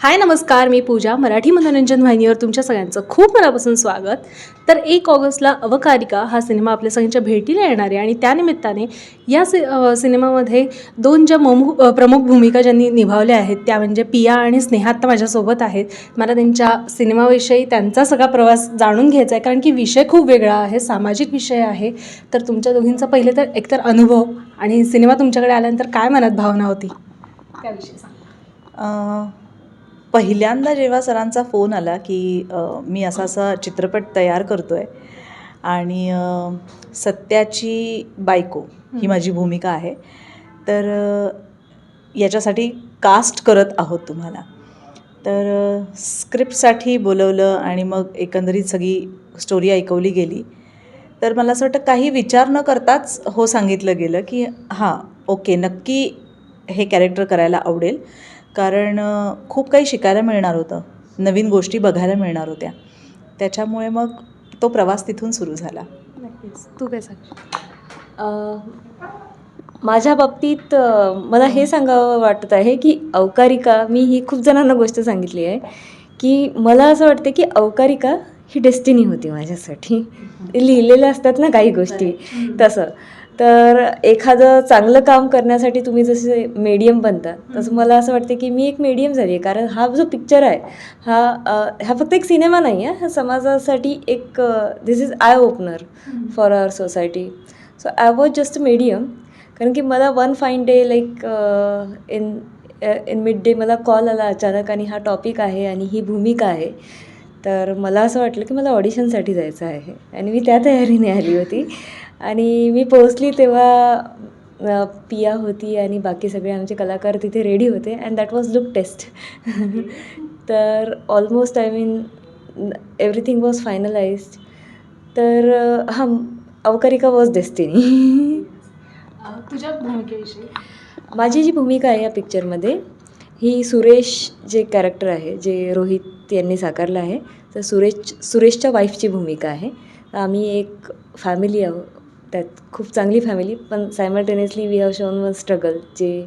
हाय नमस्कार. मी पूजा मराठी मनोरंजन वाहिनीवर तुमच्या सगळ्यांचं खूप मनापासून स्वागत. तर एक ऑगस्टला अवकारिका हा सिनेमा आपल्या सगळ्यांच्या भेटीला येणार आहे आणि त्यानिमित्ताने या सि सिनेमामध्ये दोन ज्या मोमू प्रमुख भूमिका ज्यांनी निभावल्या आहेत त्या म्हणजे पिया आणि स्नेहा आत्ता माझ्यासोबत आहेत. मला त्यांच्या सिनेमाविषयी त्यांचा सगळा प्रवास जाणून घ्यायचा आहे कारण की विषय खूप वेगळा आहे सामाजिक विषय आहे. तर तुमच्या दोघींचा पहिले तर एकतर अनुभव आणि सिनेमा तुमच्याकडे आल्यानंतर काय मनात भावना होती? त्याविषयी सांग. पहिल्यांदा जेव्हा सरांचा फोन आला की मी असा असा चित्रपट तयार करतो आहे आणि सत्याची बायको ही माझी भूमिका आहे तर याच्यासाठी कास्ट करत आहोत तुम्हाला. तर स्क्रिप्टसाठी बोलवलं आणि मग एकंदरीत सगळी स्टोरी ऐकवली गेली. तर मला असं वाटतं काही विचार न करताच हो सांगितलं गेलं की हां ओके नक्की हे कॅरेक्टर करायला आवडेल. कारण खूप काही शिकायला मिळणार होतं. नवीन गोष्टी बघायला मिळणार होत्या. त्याच्यामुळे मग तो प्रवास तिथून सुरू झाला. नक्कीच. तू काय सांग माझ्या बाबतीत मला हे सांगावं वाटत आहे की अवकारिका मी ही खूप जणांना गोष्ट सांगितली आहे की मला असं वाटतं की अवकारिका ही डेस्टिनी होती माझ्यासाठी. लिहिलेल्या असतात ना काही गोष्टी. तसं. तर एखादं चांगलं काम करण्यासाठी तुम्ही जसे मीडियम बनता तसं मला असं वाटतं की मी एक मीडियम झाली आहे. कारण हा जो पिक्चर आहे हा हा फक्त एक सिनेमा नाही आहे. हा समाजासाठी एक this is eye opener for our society so I was just medium कारण की मला one fine day like in in mid day मला कॉल आला अचानक आणि हा टॉपिक आहे आणि ही भूमिका आहे. तर मला असं वाटलं की मला ऑडिशनसाठी जायचं आहे. आणि मी त्या तयारीने आली होती. आणि मी पोहोचली तेव्हा पिया होती आणि बाकी सगळे आमचे कलाकार तिथे रेडी होते and that was look test तर almost I mean everything was finalised तर हां अवकारिका वॉज डेस्टिनी तुझ्या भूमिकेविषयी? माझी जी भूमिका आहे या पिक्चरमध्ये ही सुरेश जे कॅरेक्टर आहे जे रोहित यांनी साकारलं आहे तर सुरेश सुरेशच्या वाईफची भूमिका आहे. आम्ही एक फॅमिली आहोत त्यात खूप चांगली फॅमिली पण simultaneously we have shown one struggle जे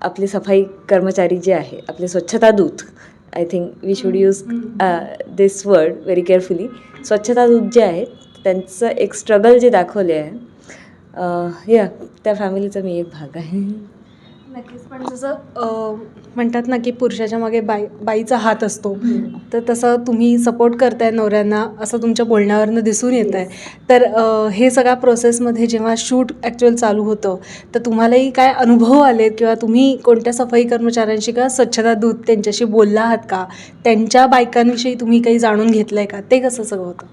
आपले सफाई कर्मचारी जे आहे आपले स्वच्छता दूत I think we should use this word very carefully स्वच्छता दूत जे आहेत त्यांचं एक स्ट्रगल जे दाखवले आहे या त्या फॅमिलीचा मी एक भाग आहे. नक्कीच पण जसं म्हणतात ना की पुरुषाच्या मागे बाई बाईचा हात असतो. तर तसं तुम्ही सपोर्ट करताय नवऱ्यांना असं तुमच्या बोलण्यावरनं दिसून येत आहे तर अं, हे सगळ्या प्रोसेसमध्ये जेव्हा शूट ॲक्च्युअल चालू होतं तर तुम्हालाही काय अनुभव आलेत? किंवा तुम्ही कोणत्या सफाई कर्मचाऱ्यांशी किंवा स्वच्छता दूत त्यांच्याशी बोलला आहात का? त्यांच्या बायकांविषयी तुम्ही काही जाणून घेतलं आहे का? ते कसं सगळं होतं?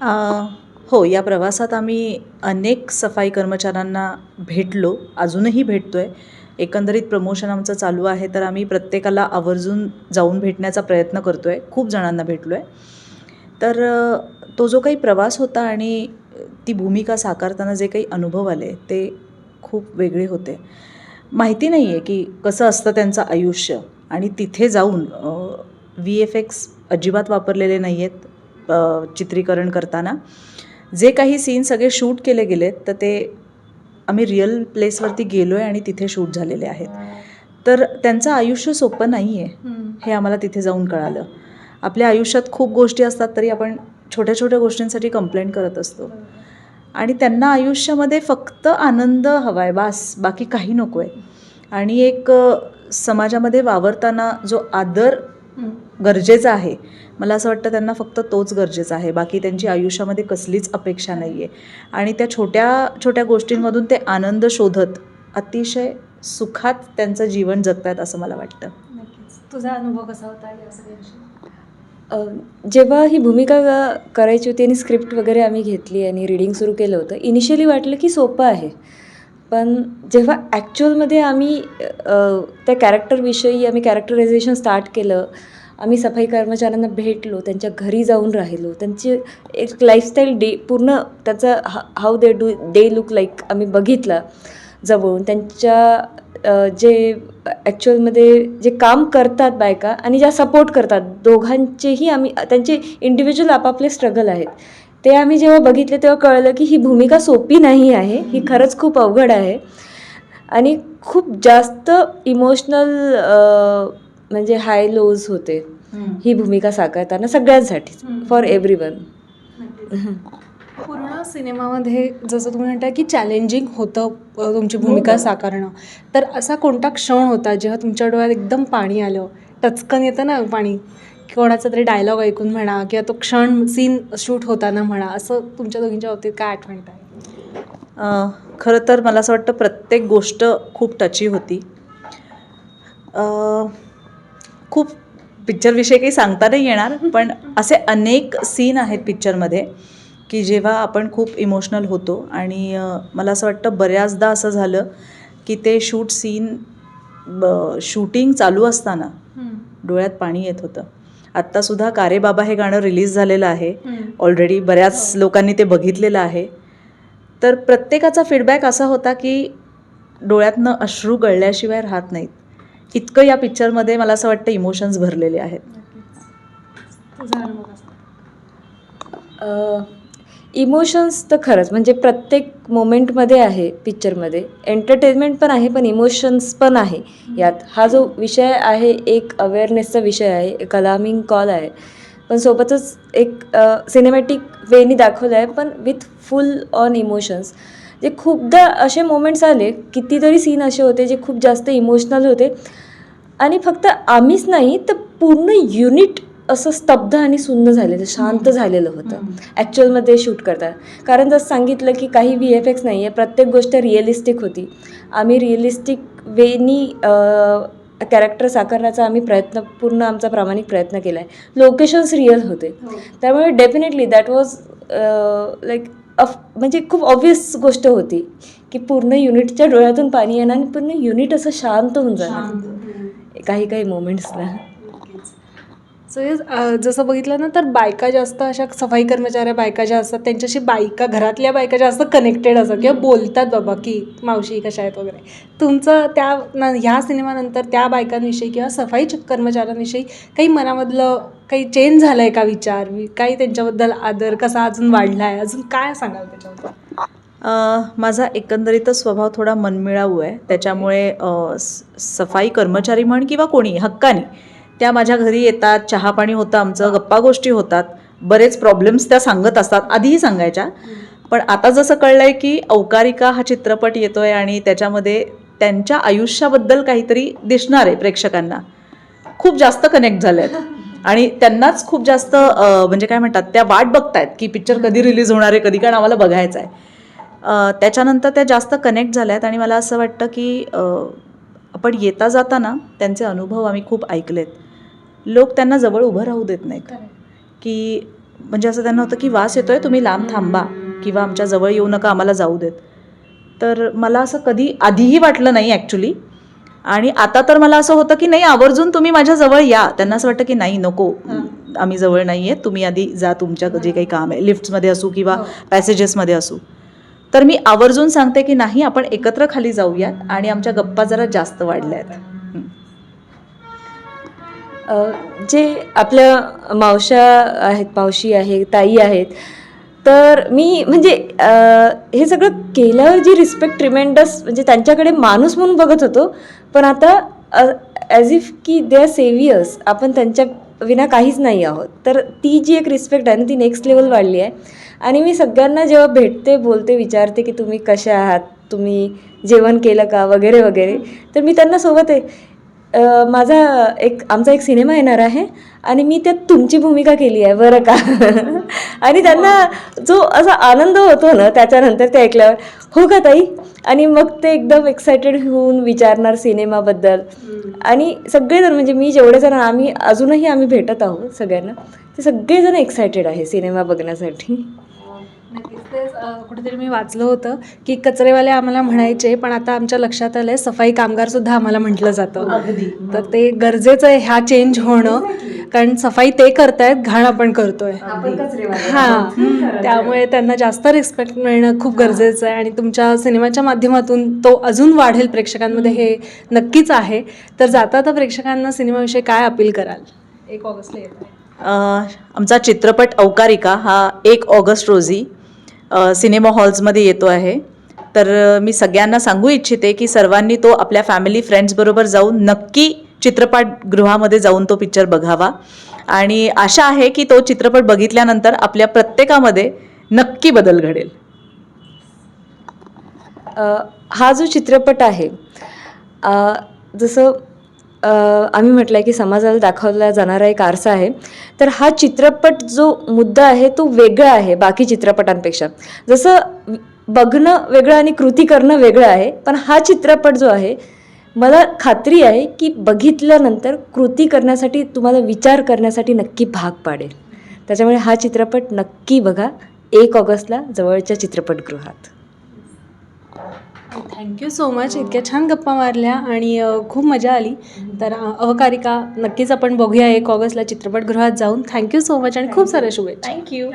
अ, हो या प्रवासात आम्ही अनेक सफाई कर्मचाऱ्यांना भेटलो. अजूनही भेटतो आहे एकंदरीत प्रमोशन आमचं चालू आहे तर आम्ही प्रत्येकाला आवर्जून जाऊन भेटण्याचा प्रयत्न करतो आहे खूप जणांना भेटलो आहे तर तो जो काही प्रवास होता आणि ती भूमिका साकारताना जे काही अनुभव आले ते खूप वेगळे होते. माहिती नाही आहे की कसं असतं त्यांचं आयुष्य आणि तिथे जाऊन व्ही एफ एक्स अजिबात वापरलेले नाही आहेत चित्रीकरण करताना. जे काही सीन सगळे शूट केले गेलेत तर ते आम्ही रिअल प्लेसवरती गेलो आहे आणि तिथे शूट झालेले आहेत. तर त्यांचं आयुष्य सोपं नाही आहे हे आम्हाला तिथे जाऊन कळालं. आपल्या आयुष्यात खूप गोष्टी असतात तरी आपण छोट्या छोट्या गोष्टींसाठी कंप्लेंट करत असतो. आणि त्यांना आयुष्यामध्ये फक्त आनंद हवा आहे बास बाकी काही नको आहे आणि एक समाजामध्ये वावरताना जो आदर गरजेचा आहे. मला असं वाटतं त्यांना फक्त तोच गरजेचा आहे. बाकी त्यांची आयुष्यामध्ये कसलीच अपेक्षा नाही आहे आणि त्या छोट्या छोट्या गोष्टींमधून ते आनंद शोधत अतिशय सुखात त्यांचं जीवन जगतायत असं मला वाटतं. नक्कीच. तुझा अनुभव कसा होता या सगळ्याविषयी अ, जेव्हा ही भूमिका करायची होती आणि स्क्रिप्ट वगैरे आम्ही घेतली आणि रिडिंग सुरू केलं होतं इनिशियली वाटलं की सोपं आहे. पण जेव्हा ॲक्च्युअलमध्ये आम्ही त्या कॅरेक्टरविषयी आम्ही कॅरेक्टरायझेशन स्टार्ट केलं आम्ही सफाई कर्मचाऱ्यांना भेटलो त्यांच्या घरी जाऊन राहिलो त्यांची एक लाईफस्टाईल डे पूर्ण त्याचं how they do they look like आम्ही बघितलं जवळून. त्यांच्या जे ॲक्च्युअलमध्ये जे काम करतात बायका आणि ज्या सपोर्ट करतात दोघांचेही आम्ही त्यांचे इंडिव्हिज्युअल आपापले स्ट्रगल आहेत. ते आम्ही जेव्हा बघितले तेव्हा कळलं की ही भूमिका सोपी नाही आहे. ही खरंच खूप अवघड आहे. आणि खूप जास्त इमोशनल म्हणजे हाय लोज होते ही भूमिका साकारताना सगळ्यांसाठीच. फॉर एव्हरी वन पूर्ण सिनेमामध्ये जसं तुम्ही म्हणताय की चॅलेंजिंग होतं तुमची भूमिका साकारणं. तर असा कोणता क्षण होता जेव्हा तुमच्या डोळ्यात एकदम पाणी आलं? टचकन येतं ना पाणी. कोणाचा तरी डायलॉग ऐकून म्हणा किंवा तो क्षण सीन शूट होताना म्हणा असं तुमच्या दोघींच्या बाबतीत काय आठवण अ, खरं तर मला असं वाटतं प्रत्येक गोष्ट खूप टची होती. खूप पिक्चरविषयी काही सांगता नाही येणार पण असे अनेक सीन आहेत पिक्चरमध्ये की जेव्हा आपण खूप इमोशनल होतो आणि मला असं वाटतं बऱ्याचदा असं झालं की ते शूट सीन शूटिंग चालू असताना डोळ्यात पाणी येत होतं. आत्तासुद्धा कारे बाबा हे गाणं रिलीज झालेलं आहे. ऑलरेडी बऱ्याच लोकांनी ते बघितलेलं आहे. तर प्रत्येकाचा फीडबॅक असा होता की डोळ्यातनं अश्रू गळल्याशिवाय राहत नाहीत. इतकं या पिक्चरमध्ये मला असं वाटतं इमोशन्स भरलेले आहेत? इमोशन्स तर खरंच म्हणजे प्रत्येक मोमेंटमध्ये आहे पिक्चरमध्ये. एंटरटेनमेंट पण आहे पण इमोशन्स पण आहे. यात हा जो विषय आहे एक अवेअरनेसचा विषय आहे एक अलार्मिंग कॉल आहे. पण सोबतच एक सिनेमॅटिक वेनी दाखवलं आहे पण विथ फुल ऑन इमोशन्स जे खूपदा असे मोमेंट्स आले कितीतरी सीन असे होते जे खूप जास्त इमोशनल होते. आणि फक्त आम्हीच नाही तर पूर्ण युनिट असं स्तब्ध आणि सुन्न झालेलं शांत झालेलं होतं. ॲक्च्युअलमध्ये शूट करता कारण जसं सांगितलं की काही व्ही एफ एक्स नाही आहे प्रत्येक गोष्ट रिअलिस्टिक होती. आम्ही रिअलिस्टिक वेनी कॅरेक्टर साकारण्याचा आम्ही प्रयत्न पूर्ण आमचा प्रामाणिक प्रयत्न केला आहे लोकेशन्स रिअल होते त्यामुळे डेफिनेटली दॅट वॉज लाईक अफ म्हणजे खूप ऑब्वियस गोष्ट होती की पूर्ण युनिटच्या डोळ्यातून पाणी येणार आणि पूर्ण युनिट असं शांत होऊन जाणार. काही काही मोमेंट्सला सो हे जसं बघितलं ना तर बायका जास्त अशा सफाई कर्मचाऱ्या बायका ज्या असतात त्यांच्याशी बायका घरातल्या बायका जास्त कनेक्टेड असतात. किंवा बोलतात बाबा की मावशी कशा आहेत वगैरे. तुमचं त्या न ह्या सिनेमानंतर त्या बायकांविषयी किंवा सफाई कर्मचाऱ्यांविषयी काही मनामधलं काही चेंज झालं आहे का विचार? काही त्यांच्याबद्दल आदर कसा अजून वाढला आहे अजून काय सांगाल त्याच्याबद्दल? माझा एकंदरीतच स्वभाव थोडा मनमिळाऊ आहे. त्याच्यामुळे स- सफाई कर्मचारी म्हण किंवा कोणी हक्कानी त्या माझ्या घरी येतात चहा पाणी होतं आमचं गप्पा गोष्टी होतात. बरेच प्रॉब्लेम्स त्या सांगत असतात. आधीही सांगायच्या. पण आता जसं कळलं आहे की अवकारिका हा चित्रपट येतो आहे आणि त्याच्यामध्ये त्यांच्या आयुष्याबद्दल काहीतरी दिसणार आहे प्रेक्षकांना. खूप जास्त कनेक्ट झाले आहेत आणि त्यांनाच खूप जास्त म्हणजे काय म्हणतात त्या वाट बघतायत की पिक्चर कधी रिलीज होणार आहे कधी कारण आम्हाला बघायचं आहे त्याच्यानंतर त्या जास्त कनेक्ट झाल्या आहेत आणि मला असं वाटतं की आपण येता जाताना त्यांचे अनुभव आम्ही खूप ऐकलेत. लोक त्यांना जवळ उभं राहू देत नाहीत. की म्हणजे असं त्यांना होतं की वास येतोय तुम्ही लांब थांबा किंवा आमच्या जवळ येऊ नका आम्हाला जाऊ देत. तर मला असं कधी आधीही वाटलं नाही ॲक्च्युली आणि आता तर मला असं होतं की नाही आवर्जून तुम्ही माझ्या जवळ या. त्यांना असं वाटतं की नाही नको. आम्ही जवळ नाही आहे तुम्ही आधी जा तुमच्या जे काही काम आहे लिफ्ट्समध्ये असू किंवा पॅसेजेसमध्ये असू. तर मी आवर्जून सांगते की नाही आपण एकत्र खाली जाऊयात आणि आमच्या गप्पा जरा जास्त वाढल्या आहेत हं. जे आपल्या मावशा आहेत मावशी आहे ताई आहेत तर मी म्हणजे हे सगळं केल्यावर जी रिस्पेक्ट ट्रिमेंडस म्हणजे त्यांच्याकडे माणूस म्हणून बघत होतो पण आता ॲज इफ की दे आर सेवियर्स आपण त्यांच्या विना काहीच नाही आहोत. तर ती जी एक रिस्पेक्ट आहे ना ती नेक्स्ट लेवल वाढली आहे. आणि मी सगळ्यांना जेव्हा भेटते बोलते विचारते की तुम्ही कशा आहात तुम्ही जेवण केलं का वगैरे वगैरे तर मी त्यांना सोबत आहे माझा एक आमचा एक सिनेमा येणार आहे आणि मी त्यात तुमची भूमिका केली आहे बरं का? आणि त्यांना जो असा आनंद होतो ना त्याच्यानंतर ते ऐकल्यावर हो का ताई? आणि मग ते एकदम एक्सायटेड होऊन विचारणार सिनेमाबद्दल. आणि सगळेजण म्हणजे मी जेवढे जण आम्ही अजूनही आम्ही भेटत आहोत सगळ्यांना ते सगळेजण एक्सायटेड आहे सिनेमा बघण्यासाठी. नक्कीच. तेच अ, कुठेतरी मी वाचलं होतं की कचरेवाले आम्हाला म्हणायचे पण आता आमच्या लक्षात आलंय सफाई कामगार सुद्धा आम्हाला म्हटलं जातं. तर ते गरजेचं आहे ह्या चेंज होणं कारण सफाई ते करतायत घाण आपण करतोय. हां. त्यामुळे त्यांना जास्त रिस्पेक्ट मिळणं खूप गरजेचं आहे. आणि तुमच्या सिनेमाच्या माध्यमातून तो अजून वाढेल प्रेक्षकांमध्ये हे नक्कीच आहे. तर जाता आता प्रेक्षकांना सिनेमाविषयी काय अपील कराल? एक ऑगस्टला येत आमचा चित्रपट औकारिका हा एक ऑगस्ट रोजी सिनेमा हॉल्समध्ये येतो आहे. तर मी सगळ्यांना सांगू इच्छिते की सर्वांनी तो आपल्या फॅमिली फ्रेंड्सबरोबर जाऊन नक्की चित्रपटगृहामध्ये जाऊन तो पिक्चर बघावा. आणि आशा आहे की तो चित्रपट बघितल्यानंतर आपल्या प्रत्येकामध्ये नक्की बदल घडेल. हा जो चित्रपट आहे जसं आम्ही म्हटलं आहे की समाजाला दाखवला जाणारा एक आरसा आहे. तर हा चित्रपट जो मुद्दा आहे तो वेगळा आहे बाकी चित्रपटांपेक्षा. जसं बघणं वेगळं आणि कृती करणं वेगळं आहे पण हा चित्रपट जो आहे मला खात्री आहे की बघितल्यानंतर कृती करण्यासाठी तुम्हाला विचार करण्यासाठी नक्की भाग पाडेल. त्याच्यामुळे हा चित्रपट नक्की बघा एक ऑगस्टला जवळच्या चित्रपटगृहात. थँक्यू सो मच इतक्या छान गप्पा मारल्या आणि खूप मजा आली. तर अवकारिका नक्कीच आपण बघूया एक ऑगस्टला चित्रपटगृहात जाऊन. थँक्यू सो मच आणि खूप साऱ्या शुभेच्छा. थँक्यू